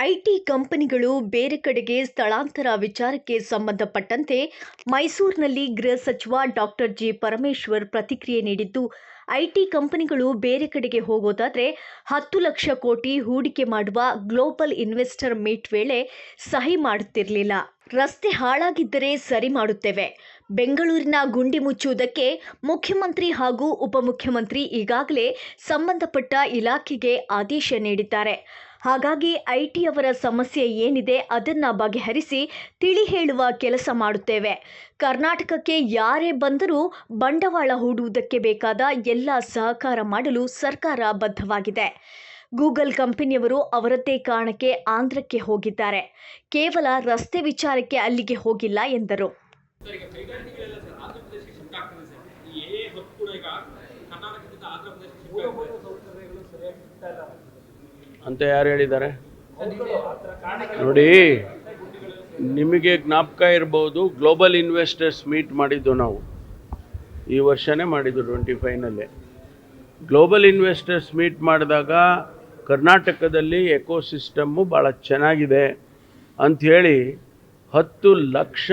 IT ಕಂಪನಿಗಳು ಬೇರೆ ಕಡೆಗೆ ಸ್ಥಳಾಂತರ ವಿಚಾರಕ್ಕೆ ಸಂಬಂಧಪಟ್ಟಂತೆ ಮೈಸೂರಿನಲ್ಲಿ ಗೃಹ ಸಚಿವ ಡಾಕ್ಟರ್ ಜಿ ಪರಮೇಶ್ವರ್ ಪ್ರತಿಕ್ರಿಯೆ ನೀಡಿದ್ದು, ಐಟಿ ಕಂಪನಿಗಳು ಬೇರೆ ಕಡೆಗೆ ಹೋಗೋದಾದರೆ ಹತ್ತು ಲಕ್ಷ ಕೋಟಿ ಹೂಡಿಕೆ ಮಾಡುವ ಗ್ಲೋಬಲ್ ಇನ್ವೆಸ್ಟರ್ ಮೀಟ್ ವೇಳೆ ಸಹಿ ಮಾಡುತ್ತಿರಲಿಲ್ಲ. ರಸ್ತೆ ಹಾಳಾಗಿದ್ದರೆ ಸರಿ ಮಾಡುತ್ತೇವೆ. ಬೆಂಗಳೂರಿನ ಗುಂಡಿ ಮುಚ್ಚುವುದಕ್ಕೆ ಮುಖ್ಯಮಂತ್ರಿ ಹಾಗೂ ಉಪಮುಖ್ಯಮಂತ್ರಿ ಈಗಾಗಲೇ ಸಂಬಂಧಪಟ್ಟ ಇಲಾಖೆಗೆ ಆದೇಶ ನೀಡಿದ್ದಾರೆ. ಹಾಗಾಗಿ ಐಟಿ ಅವರ ಸಮಸ್ಯೆ ಏನಿದೆ ಅದನ್ನ ಬಗೆಹರಿಸಿ ತಿಳಿ ಹೇಳುವ ಕೆಲಸ ಮಾಡುತ್ತೇವೆ. ಕರ್ನಾಟಕಕ್ಕೆ ಯಾರೇ ಬಂದರೂ ಬಂಡವಾಳ ಹೂಡುವುದಕ್ಕೆ ಬೇಕಾದ ಎಲ್ಲ ಸಹಕಾರ ಮಾಡಲು ಸರ್ಕಾರ ಬದ್ಧವಾಗಿದೆ. ಗೂಗಲ್ ಕಂಪನಿಯವರು ಅವರದ್ದೇ ಕಾರಣಕ್ಕೆ ಆಂಧ್ರಕ್ಕೆ ಹೋಗಿದ್ದಾರೆ. ಕೇವಲ ರಸ್ತೆ ವಿಚಾರಕ್ಕೆ ಅಲ್ಲಿಗೆ ಹೋಗಿಲ್ಲ ಎಂದರು. ಅಂತ ಯಾರು ಹೇಳಿದ್ದಾರೆ? ನೋಡಿ, ನಿಮಗೆ ಜ್ಞಾಪಕ ಇರ್ಬೋದು ಗ್ಲೋಬಲ್ ಇನ್ವೆಸ್ಟರ್ಸ್ ಮೀಟ್ ಮಾಡಿದ್ದು ನಾವು. ಈ ವರ್ಷನೇ ಮಾಡಿದ್ದು ಟ್ವೆಂಟಿ ಫೈವ್ನಲ್ಲೇ ಗ್ಲೋಬಲ್ ಇನ್ವೆಸ್ಟರ್ಸ್ ಮೀಟ್ ಮಾಡಿದಾಗ ಕರ್ನಾಟಕದಲ್ಲಿ ಎಕೋಸಿಸ್ಟಮ್ಮು ಭಾಳ ಚೆನ್ನಾಗಿದೆ ಅಂಥೇಳಿ ಹತ್ತು ಲಕ್ಷ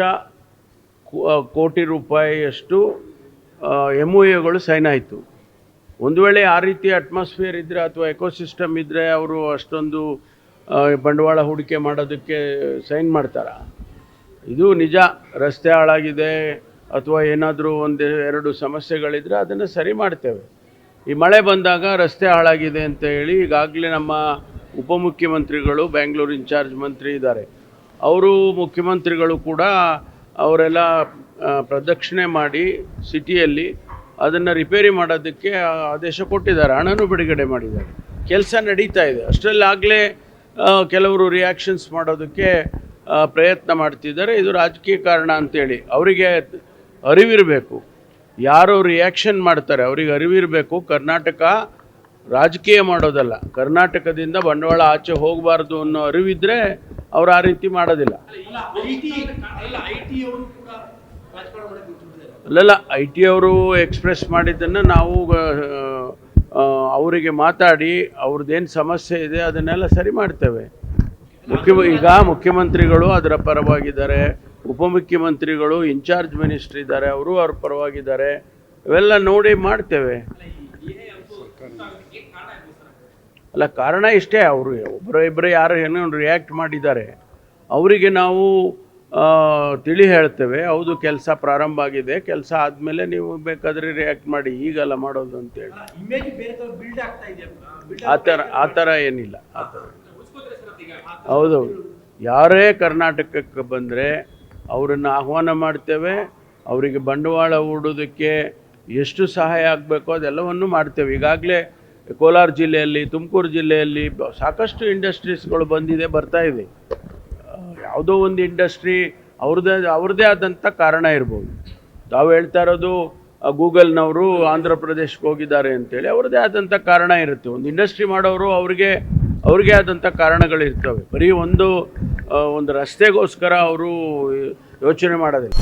ಕೋಟಿ ರೂಪಾಯಿಯಷ್ಟು ಎಂ ಒ ಎಗಳು ಸೈನ್ ಆಯಿತು. ಒಂದು ವೇಳೆ ಆ ರೀತಿ ಅಟ್ಮಾಸ್ಫಿಯರ್ ಇದ್ದರೆ ಅಥವಾ ಎಕೋಸಿಸ್ಟಮ್ ಇದ್ದರೆ ಅವರು ಅಷ್ಟೊಂದು ಬಂಡವಾಳ ಹೂಡಿಕೆ ಮಾಡೋದಕ್ಕೆ ಸೈನ್ ಮಾಡ್ತಾರಾ? ಇದು ನಿಜ. ರಸ್ತೆ ಹಾಳಾಗಿದೆ ಅಥವಾ ಏನಾದರೂ ಒಂದು ಎರಡು ಸಮಸ್ಯೆಗಳಿದ್ರೆ ಅದನ್ನು ಸರಿ ಮಾಡ್ತೇವೆ. ಈ ಮಳೆ ಬಂದಾಗ ರಸ್ತೆ ಹಾಳಾಗಿದೆ ಅಂತ ಹೇಳಿ ಈಗಾಗಲೇ ನಮ್ಮ ಉಪಮುಖ್ಯಮಂತ್ರಿಗಳು ಬ್ಯಾಂಗ್ಳೂರು ಇನ್ಚಾರ್ಜ್ ಮಂತ್ರಿ ಇದ್ದಾರೆ. ಅವರು ಮುಖ್ಯಮಂತ್ರಿಗಳು ಕೂಡ ಅವರೆಲ್ಲ ಪ್ರದಕ್ಷಿಣೆ ಮಾಡಿ ಸಿಟಿಯಲ್ಲಿ ಅದನ್ನು ರಿಪೇರಿ ಮಾಡೋದಕ್ಕೆ ಆದೇಶ ಕೊಟ್ಟಿದ್ದಾರೆ, ಹಣನೂ ಬಿಡುಗಡೆ ಮಾಡಿದ್ದಾರೆ. ಕೆಲಸ ನಡೀತಾ ಇದೆ. ಅಷ್ಟರಲ್ಲಿ ಆಗಲೇ ಕೆಲವರು ರಿಯಾಕ್ಷನ್ಸ್ ಮಾಡೋದಕ್ಕೆ ಪ್ರಯತ್ನ ಮಾಡ್ತಿದ್ದಾರೆ. ಇದು ರಾಜಕೀಯ ಕಾರಣ ಅಂತೇಳಿ ಅವರಿಗೆ ಅರಿವಿರಬೇಕು. ಯಾರು ರಿಯಾಕ್ಷನ್ ಮಾಡ್ತಾರೆ. ಅವ್ರಿಗೆ ಅರಿವಿರಬೇಕು. ಕರ್ನಾಟಕ ರಾಜಕೀಯ ಮಾಡೋದಲ್ಲ. ಕರ್ನಾಟಕದಿಂದ ಬಂಡವಾಳ ಆಚೆ ಹೋಗಬಾರ್ದು ಅನ್ನೋ ಅರಿವಿದ್ರೆ ಅವ್ರು ಆ ರೀತಿ ಮಾಡೋದಿಲ್ಲ. ಅಲ್ಲಲ್ಲ ಐ ಟಿ ಅವರು ಎಕ್ಸ್ಪ್ರೆಸ್ ಮಾಡಿದ್ದನ್ನು ನಾವು ಅವರಿಗೆ ಮಾತಾಡಿ, ಅವ್ರದ್ದೇನು ಸಮಸ್ಯೆ ಇದೆ ಅದನ್ನೆಲ್ಲ ಸರಿ ಮಾಡ್ತೇವೆ. ಮುಖ್ಯ ಈಗ ಮುಖ್ಯಮಂತ್ರಿಗಳು ಅದರ ಪರವಾಗಿದ್ದಾರೆ. ಉಪಮುಖ್ಯಮಂತ್ರಿಗಳು ಇನ್ಚಾರ್ಜ್ ಮಿನಿಸ್ಟ್ರ್ ಇದ್ದಾರೆ ಅವರು ಅವ್ರ ಪರವಾಗಿದ್ದಾರೆ. ಇವೆಲ್ಲ ನೋಡಿ ಮಾಡ್ತೇವೆ. ಅಲ್ಲ ಕಾರಣ ಇಷ್ಟೇ ಅವರು ಒಬ್ಬರು ಇಬ್ಬರು ಯಾರು ಏನೋ ರಿಯಾಕ್ಟ್ ಮಾಡಿದ್ದಾರೆ. ಅವರಿಗೆ ನಾವು ತಿಳಿ ಹೇಳ್ತೇವೆ ಹೌದು ಕೆಲಸ ಪ್ರಾರಂಭ ಆಗಿದೆ ಕೆಲಸ ಆದಮೇಲೆ ನೀವು ಬೇಕಾದರೆ ರಿಯಾಕ್ಟ್ ಮಾಡಿ ಈಗಲ್ಲ ಮಾಡೋದು ಅಂತೇಳಿ. ಆ ಥರ ಆ ಥರ ಏನಿಲ್ಲ. ಆ ಥರ. ಹೌದೌದು. ಯಾರೇ ಕರ್ನಾಟಕಕ್ಕೆ ಬಂದರೆ ಅವರನ್ನು ಆಹ್ವಾನ ಮಾಡ್ತೇವೆ. ಅವರಿಗೆ ಬಂಡವಾಳ ಹೂಡೋದಕ್ಕೆ ಎಷ್ಟು ಸಹಾಯ ಆಗಬೇಕೋ ಅದೆಲ್ಲವನ್ನು ಮಾಡ್ತೇವೆ. ಈಗಾಗಲೇ ಕೋಲಾರ ಜಿಲ್ಲೆಯಲ್ಲಿ, ತುಮಕೂರು ಜಿಲ್ಲೆಯಲ್ಲಿ ಸಾಕಷ್ಟು ಇಂಡಸ್ಟ್ರೀಸ್ಗಳು ಬಂದಿದೆ, ಬರ್ತಾ ಇದೆ. ಯಾವುದೋ ಒಂದು ಇಂಡಸ್ಟ್ರಿ ಅವ್ರದ್ದೇ ಅವ್ರದ್ದೇ ಆದಂಥ ಕಾರಣ ಇರ್ಬೋದು. ತಾವು ಹೇಳ್ತಾ ಇರೋದು ಗೂಗಲ್ನವರು ಆಂಧ್ರ ಪ್ರದೇಶಕ್ಕೆ ಹೋಗಿದ್ದಾರೆ ಅಂತೇಳಿ ಅವ್ರದ್ದೇ ಆದಂಥ ಕಾರಣ ಇರುತ್ತೆ. ಒಂದು ಇಂಡಸ್ಟ್ರಿ ಮಾಡೋರು ಅವ್ರಿಗೆ ಅವ್ರಿಗೆ ಆದಂಥ ಕಾರಣಗಳಿರ್ತವೆ ಬರೀ ಒಂದು ಒಂದು ರಸ್ತೆಗೋಸ್ಕರ ಅವರು ಯೋಚನೆ ಮಾಡೋದಿಲ್ಲ.